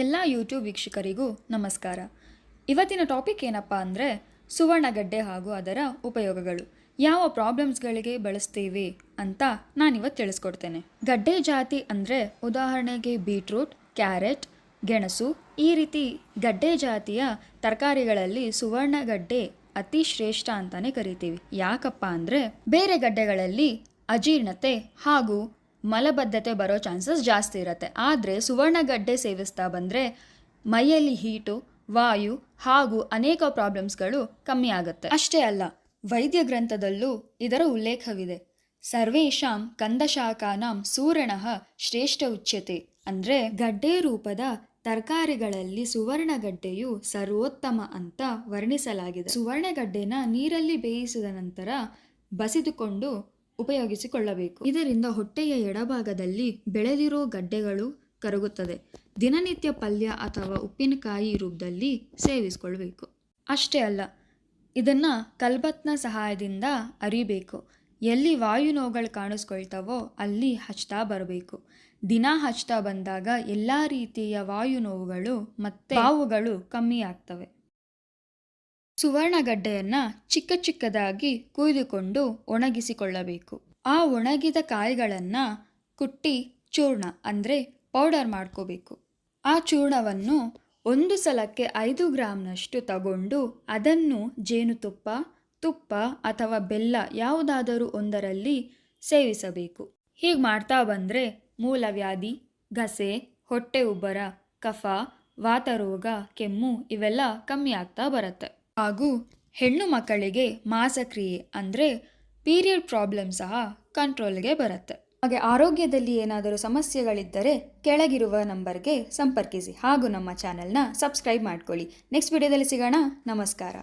ಎಲ್ಲ ಯೂಟ್ಯೂಬ್ ವೀಕ್ಷಕರಿಗೂ ನಮಸ್ಕಾರ. ಇವತ್ತಿನ ಟಾಪಿಕ್ ಏನಪ್ಪ ಅಂದರೆ ಸುವರ್ಣಗಡ್ಡೆ ಹಾಗೂ ಅದರ ಉಪಯೋಗಗಳು. ಯಾವ ಪ್ರಾಬ್ಲಮ್ಸ್ಗಳಿಗೆ ಬಳಸ್ತೀವಿ ಅಂತ ನಾನಿವತ್ತು ತಿಳಿಸ್ಕೊಡ್ತೇನೆ. ಗಡ್ಡೆ ಜಾತಿ ಅಂದರೆ ಉದಾಹರಣೆಗೆ ಬೀಟ್ರೂಟ್ ಕ್ಯಾರೆಟ್ ಗೆಣಸು. ಈ ರೀತಿ ಗಡ್ಡೆ ಜಾತಿಯ ತರಕಾರಿಗಳಲ್ಲಿ ಸುವರ್ಣಗಡ್ಡೆ ಅತಿ ಶ್ರೇಷ್ಠ ಅಂತಲೇ ಕರಿತೀವಿ. ಯಾಕಪ್ಪ ಅಂದರೆ ಬೇರೆ ಗಡ್ಡೆಗಳಲ್ಲಿ ಅಜೀರ್ಣತೆ ಹಾಗೂ ಮಲಬದ್ಧತೆ ಬರೋ ಚಾನ್ಸಸ್ ಜಾಸ್ತಿ ಇರುತ್ತೆ. ಆದರೆ ಸುವರ್ಣಗಡ್ಡೆ ಸೇವಿಸ್ತಾ ಬಂದರೆ ಮೈಯಲ್ಲಿ ಹೀಟು, ವಾಯು ಹಾಗೂ ಅನೇಕ ಪ್ರಾಬ್ಲಮ್ಸ್ಗಳು ಕಮ್ಮಿ ಆಗುತ್ತೆ. ಅಷ್ಟೇ ಅಲ್ಲ, ವೈದ್ಯ ಗ್ರಂಥದಲ್ಲೂ ಇದರ ಉಲ್ಲೇಖವಿದೆ. ಸರ್ವೇಷಾಂ ಕಂದಶಾಖಾನಾಂ ಸೂರಣಃ ಶ್ರೇಷ್ಠ ಉಚ್ಯತೆ. ಅಂದರೆ ಗಡ್ಡೆ ರೂಪದ ತರಕಾರಿಗಳಲ್ಲಿ ಸುವರ್ಣಗಡ್ಡೆಯು ಸರ್ವೋತ್ತಮ ಅಂತ ವರ್ಣಿಸಲಾಗಿದೆ. ಸುವರ್ಣಗಡ್ಡೆನ ನೀರಲ್ಲಿ ಬೇಯಿಸಿದ ನಂತರ ಬಸಿದುಕೊಂಡು ಉಪಯೋಗಿಸಿಕೊಳ್ಳಬೇಕು. ಇದರಿಂದ ಹೊಟ್ಟೆಯ ಎಡಭಾಗದಲ್ಲಿ ಬೆಳೆದಿರೋ ಗಡ್ಡೆಗಳು ಕರಗುತ್ತದೆ. ದಿನನಿತ್ಯ ಪಲ್ಯ ಅಥವಾ ಉಪ್ಪಿನಕಾಯಿ ರೂಪದಲ್ಲಿ ಸೇವಿಸ್ಕೊಳ್ಬೇಕು ಅಷ್ಟೇ ಅಲ್ಲ, ಇದನ್ನು ಕಲ್ಬತ್ನ ಸಹಾಯದಿಂದ ಅರಿಬೇಕು. ಎಲ್ಲಿ ವಾಯು ನೋವುಗಳು ಕಾಣಿಸ್ಕೊಳ್ತಾವೋ ಅಲ್ಲಿ ಹಚ್ತಾ ಬರಬೇಕು. ದಿನ ಹಚ್ತಾ ಬಂದಾಗ ಎಲ್ಲ ರೀತಿಯ ವಾಯು ನೋವುಗಳು ಮತ್ತು ಹಾವುಗಳು ಕಮ್ಮಿ ಆಗ್ತವೆ. ಸುವರ್ಣಗಡ್ಡೆಯನ್ನು ಚಿಕ್ಕ ಚಿಕ್ಕದಾಗಿ ಕುಯ್ದುಕೊಂಡು ಒಣಗಿಸಿಕೊಳ್ಳಬೇಕು. ಆ ಒಣಗಿದ ಕಾಯಿಗಳನ್ನು ಕುಟ್ಟಿ ಚೂರ್ಣ ಅಂದರೆ ಪೌಡರ್ ಮಾಡ್ಕೋಬೇಕು. ಆ ಚೂರ್ಣವನ್ನು ಒಂದು ಸಲಕ್ಕೆ ಐದು ಗ್ರಾಮ್ನಷ್ಟು ತಗೊಂಡು ಅದನ್ನು ಜೇನುತುಪ್ಪ, ತುಪ್ಪ ಅಥವಾ ಬೆಲ್ಲ ಯಾವುದಾದರೂ ಒಂದರಲ್ಲಿ ಸೇವಿಸಬೇಕು. ಹೀಗೆ ಮಾಡ್ತಾ ಬಂದರೆ ಮೂಲವ್ಯಾಧಿ ಗಸೆ, ಹೊಟ್ಟೆ ಉಬ್ಬರ, ಕಫ, ವಾತರೋಗ, ಕೆಮ್ಮು ಇವೆಲ್ಲ ಕಮ್ಮಿ ಆಗ್ತಾ ಬರುತ್ತೆ. ಹಾಗೂ ಹೆಣ್ಣು ಮಕ್ಕಳಿಗೆ ಮಾಸಕ್ರಿಯೆ ಅಂದರೆ ಪೀರಿಯಡ್ ಪ್ರಾಬ್ಲಮ್ ಸಹ ಕಂಟ್ರೋಲ್ಗೆ ಬರುತ್ತೆ. ಹಾಗೆ ಆರೋಗ್ಯದಲ್ಲಿ ಏನಾದರೂ ಸಮಸ್ಯೆಗಳಿದ್ದರೆ ಕೆಳಗಿರುವ ನಂಬರ್ಗೆ ಸಂಪರ್ಕಿಸಿ ಹಾಗೂ ನಮ್ಮ ಚಾನೆಲ್ನ ಸಬ್ಸ್ಕ್ರೈಬ್ ಮಾಡ್ಕೊಳ್ಳಿ. ನೆಕ್ಸ್ಟ್ ವಿಡಿಯೋದಲ್ಲಿ ಸಿಗೋಣ. ನಮಸ್ಕಾರ.